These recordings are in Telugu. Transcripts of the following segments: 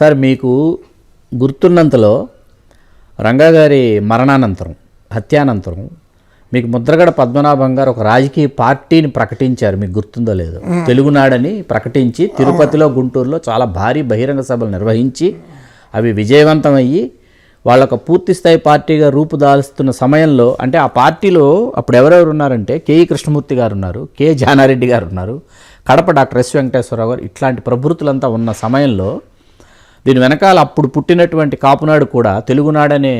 సార్ మీకు గుర్తున్నంతలో రంగా గారి మరణానంతరం హత్యానంతరం మీకు ముద్రగడ పద్మనాభం గారు ఒక రాజకీయ పార్టీని ప్రకటించారు. మీకు గుర్తుందో లేదో. తెలుగునాడని ప్రకటించి తిరుపతిలో గుంటూరులో చాలా భారీ బహిరంగ సభలు నిర్వహించి అవి విజయవంతమయ్యి వాళ్ళొక పూర్తి స్థాయి పార్టీగా రూపుదాల్స్తున్న సమయంలో అంటే ఆ పార్టీలో అప్పుడు ఎవరెవరు ఉన్నారంటే కేఈ కృష్ణమూర్తి గారు ఉన్నారు కె. జానారెడ్డి గారు ఉన్నారు కడప డాక్టర్ ఎస్. వెంకటేశ్వరరావు గారు ఇట్లాంటి ప్రబృతులంతా ఉన్న సమయంలో దీని వెనకాల అప్పుడు పుట్టినటువంటి కాపునాడు కూడా తెలుగునాడనే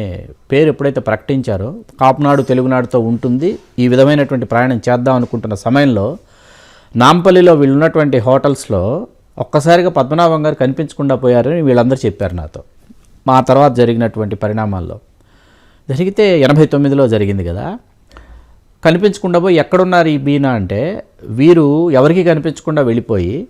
పేరు ఎప్పుడైతే ప్రకటించారో కాపునాడు తెలుగునాడుతో ఉంటుంది. ఈ విధమైనటువంటి ప్రయాణం చేద్దాం అనుకుంటున్న సమయంలో నాంపల్లిలో వీళ్ళు ఉన్నటువంటి హోటల్స్లో ఒక్కసారిగా పద్మనాభం గారు కనిపించకుండా పోయారని వీళ్ళందరూ చెప్పారు నాతో. మా తర్వాత జరిగినటువంటి పరిణామాల్లో. జరిగితే ఎనభై తొమ్మిదిలో జరిగింది కదా. కనిపించకుండా పోయి ఎక్కడున్నారు ఈ బీనా అంటే వీరు ఎవరికి కనిపించకుండా వెళ్ళిపోయి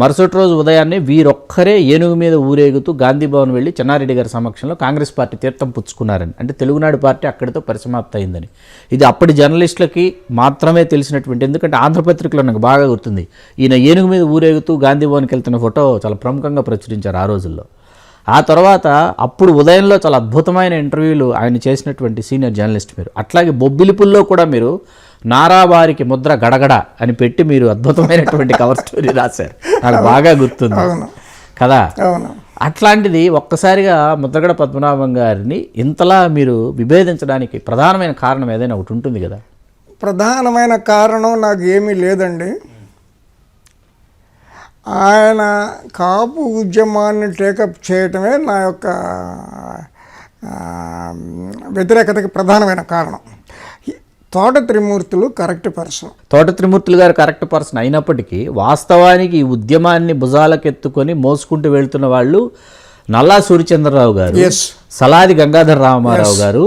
మరుసటి రోజు ఉదయాన్నే వీరొక్కరే ఏనుగు మీద ఊరేగుతూ గాంధీ భవన్ వెళ్ళి చెన్నారెడ్డి గారి సమక్షంలో కాంగ్రెస్ పార్టీ తీర్థం పుచ్చుకున్నారని. అంటే తెలుగునాడు పార్టీ అక్కడితో పరిసమాప్తి అయిందని. ఇది అప్పటి జర్నలిస్టులకి మాత్రమే తెలిసినటువంటి ఎందుకంటే ఆంధ్రపత్రికలో నాకు బాగా గుర్తుంది. ఈయన ఏనుగు మీద ఊరేగుతూ గాంధీ భవన్కి వెళ్తున్న ఫోటో చాలా ప్రముఖంగా ప్రచురించారు ఆ రోజుల్లో. ఆ తర్వాత అప్పుడు ఉదయంలో చాలా అద్భుతమైన ఇంటర్వ్యూలు ఆయన చేసినటువంటి సీనియర్ జర్నలిస్ట్ మీరు. అట్లాగే బొబ్బిలిపుల్లో కూడా మీరు నారావారికి ముద్ర గడగడ అని పెట్టి మీరు అద్భుతమైనటువంటి కవర్ స్టోరీ రాశారు. నాకు బాగా గుర్తుంది. అవును. కదా? అవును. అట్లాంటిది ఒక్కసారిగా ముద్రగడ పద్మనాభం గారిని ఇంతలా మీరు విభేదించడానికి ప్రధానమైన కారణం ఏదైనా ఒకటి ఉంటుంది కదా? ప్రధానమైన కారణం నాకు ఏమీ లేదండి. ఆయన కాపు ఉద్యమాన్ని టేకప్ చేయటమే నా యొక్క వ్యతిరేకతకి ప్రధానమైన కారణం. తోట త్రిమూర్తులు కరెక్ట్ పర్సన్. తోట త్రిమూర్తులు గారు కరెక్ట్ పర్సన్ అయినప్పటికీ వాస్తవానికి ఈ ఉద్యమాన్ని భుజాలకెత్తుకొని మోసుకుంటూ వెళ్తున్న వాళ్ళు నల్లా సూర్యచంద్రరావు గారు సలాది గంగాధర రామారావు గారు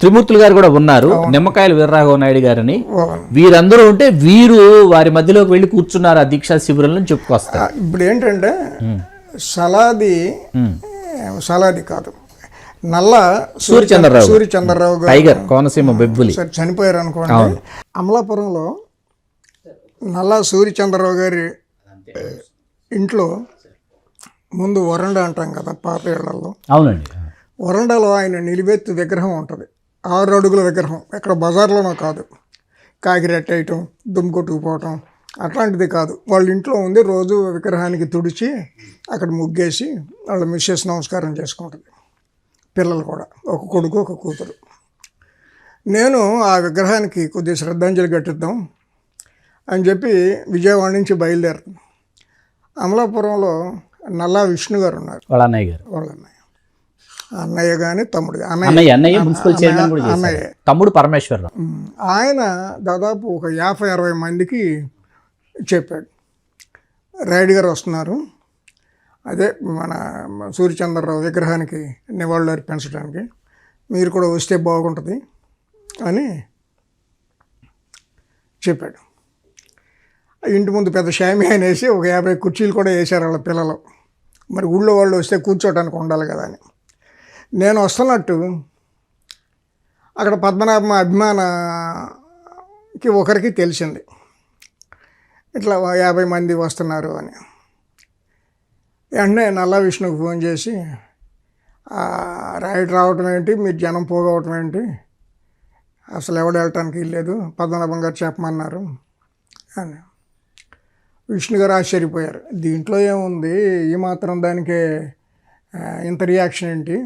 త్రిమూర్తులు గారు కూడా ఉన్నారు నిమ్మకాయల వీర్రాఘవ నాయుడు గారని. వీరందరూ ఉంటే వీరు వారి మధ్యలోకి వెళ్ళి కూర్చున్నారు ఆ దీక్షా శిబిరంలో చెప్పుకొస్తారు. ఇప్పుడు ఏంటంటే సలాది సలాది కాదు. నల్ల సూర్యచంద్రరావు. సూర్యచంద్రరావు గారు. టైగర్ కోనసీమ బెబ్బులి. సరే చనిపోయారు అనుకోండి. అమలాపురంలో నల్ల సూర్యచంద్రరావు గారి ఇంట్లో ముందు వరండా అంటాం కదా పాత ఇళ్ళలో. అవునండి. వరండాలో ఆయన నిలువెత్తు విగ్రహం ఉంటుంది. ఆరు అడుగుల విగ్రహం. ఎక్కడ బజార్లోనో కాదు. కాకిరెట్టేయటం దుమ్ము కొట్టుకుపోవటం అట్లాంటిది కాదు. వాళ్ళ ఇంట్లో ఉంది రోజు విగ్రహానికి తుడిచి అక్కడ ముగ్గేసి వాళ్ళ మిస్సెస్ నమస్కారం చేసుకుంటుంది. పిల్లలు కూడా ఒక కొడుకు ఒక కూతురు. నేను ఆ విగ్రహానికి కొద్దిగా శ్రద్ధాంజలి కట్టిద్దాం అని చెప్పి విజయవాడ నుంచి బయలుదేరుతాను అమలాపురంలో నల్లా విష్ణు గారు ఉన్నారు. వాళ్ళ అన్నయ్య గారు. వాళ్ళ అన్నయ్య. అన్నయ్య కానీ తమ్ముడు అన్నయ్య అన్నయ్య మున్సిపల్ చైర్మన్ కూడా అన్నయ్య. తమ్ముడు పరమేశ్వరరావు. ఆయన దాదాపు ఒక యాభై అరవై మందికి చెప్పాడు. రైడ్ గారు వస్తున్నారు. అదే మన సూర్యచంద్రరావు విగ్రహానికి నివాళులు అర్పించడానికి మీరు కూడా వస్తే బాగుంటుంది అని చెప్పాడు. ఇంటి ముందు పెద్ద షామి ఆయన వేసి ఒక యాభై కుర్చీలు కూడా వేశారు వాళ్ళ పిల్లలు. మరి ఊళ్ళో వాళ్ళు వస్తే కూర్చోటానికి ఉండాలి కదా అని. నేను వస్తున్నట్టు అక్కడ పద్మనాభం అభిమానకి ఒకరికి తెలిసింది. ఇట్లా యాభై మంది వస్తున్నారు అని. వెంటనే నల్ల విష్ణుకు ఫోన్ చేసి రైడ్ రావటం ఏంటి? మీరు జనం పోగవటం ఏంటి? అసలు ఎవడు వెళ్ళటానికి లేదు పద్మనాభం గారు చెప్పమన్నారు. అని. విష్ణు గారు ఆశ్చర్యపోయారు. దీంట్లో ఏముంది? ఈ మాత్రం దానికే ఇంత రియాక్షన్ ఏంటి?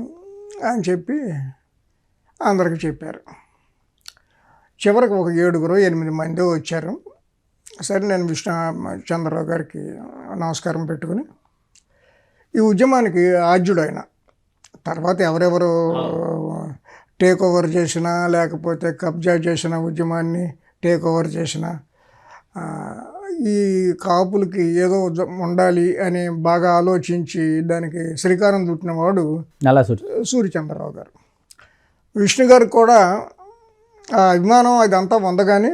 అని చెప్పి అందరికి చెప్పారు. చివరికి ఒక ఏడుగురు ఎనిమిది మంది వచ్చారు. సరే నేను విష్ణు చంద్రరావు గారికి నమస్కారం పెట్టుకుని ఈ ఉద్యమానికి ఆద్యుడు ఆయన తర్వాత ఎవరెవరు టేక్ ఓవర్ చేసినా లేకపోతే కబ్జా చేసిన ఉద్యమాన్ని టేక్ ఓవర్ చేసిన ఈ కాపులకి ఏదో ఉండాలి అని బాగా ఆలోచించి దానికి శ్రీకారం చుట్టిన వాడు నల్లా సూర్య సూర్యచంద్రరావు గారు. విష్ణు గారికి కూడా ఆ అభిమానం అదంతా ఉంది కానీ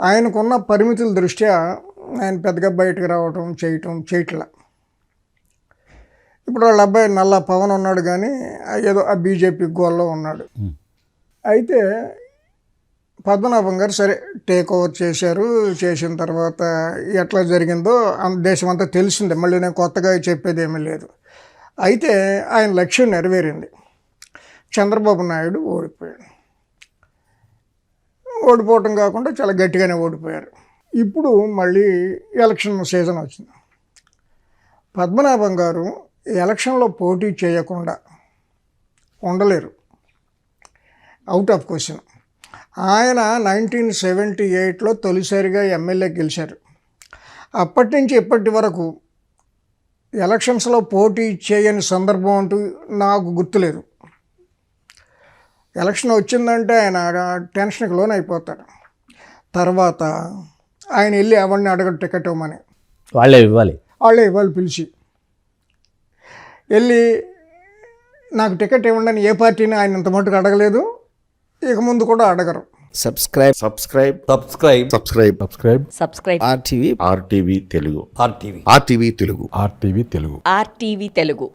ఆయనకున్న పరిమితుల దృష్ట్యా ఆయన పెద్దగా బయటకు రావటం చేయటం చేయట్లా. ఇప్పుడు వాళ్ళ అబ్బాయి నల్ల పవన్ ఉన్నాడు కానీ ఏదో ఆ బీజేపీ గోల్లో ఉన్నాడు. అయితే పద్మనాభం గారు సరే టేక్ ఓవర్ చేశారు. చేసిన తర్వాత ఎట్లా జరిగిందో దేశం అంతా తెలిసిందే. మళ్ళీ నేను కొత్తగా చెప్పేది ఏమీ లేదు. అయితే ఆయన లక్ష్యం నెరవేరింది. చంద్రబాబు నాయుడు ఓడిపోయాడు. ఓడిపోవటం కాకుండా చాలా గట్టిగానే ఓడిపోయారు. ఇప్పుడు మళ్ళీ ఎలక్షన్ సీజన్ వచ్చింది. పద్మనాభం గారు ఎలక్షన్లో పోటీ చేయకుండా ఉండలేరు. అవుట్ ఆఫ్ క్వశ్చన్ ఆయన నైన్టీన్ సెవెంటీ ఎయిట్లో తొలిసారిగా ఎమ్మెల్యే గెలిచారు. అప్పటి నుంచి ఇప్పటి వరకు ఎలక్షన్స్లో పోటీ చేయని సందర్భం అంటూ నాకు గుర్తులేదు. ఎలక్షన్ వచ్చిందంటే ఆయన టెన్షన్కి లోన్ అయిపోతాడు తర్వాత ఆయన వెళ్ళి ఎవరిని అడగడు టికెట్ ఇవ్వమని. వాళ్ళే ఇవ్వాలి. వాళ్ళే ఇవాళ పిలిచి. వెళ్ళి నాకు టికెట్ ఇవ్వండి అని ఏ పార్టీని ఆయన ఇంత మటుకు అడగలేదు. ఇక ముందు కూడా అడగరు. Subscribe subscribe subscribe subscribe subscribe subscribe RTV RTV Telugu RTV RTV Telugu RTV Telugu RTV Telugu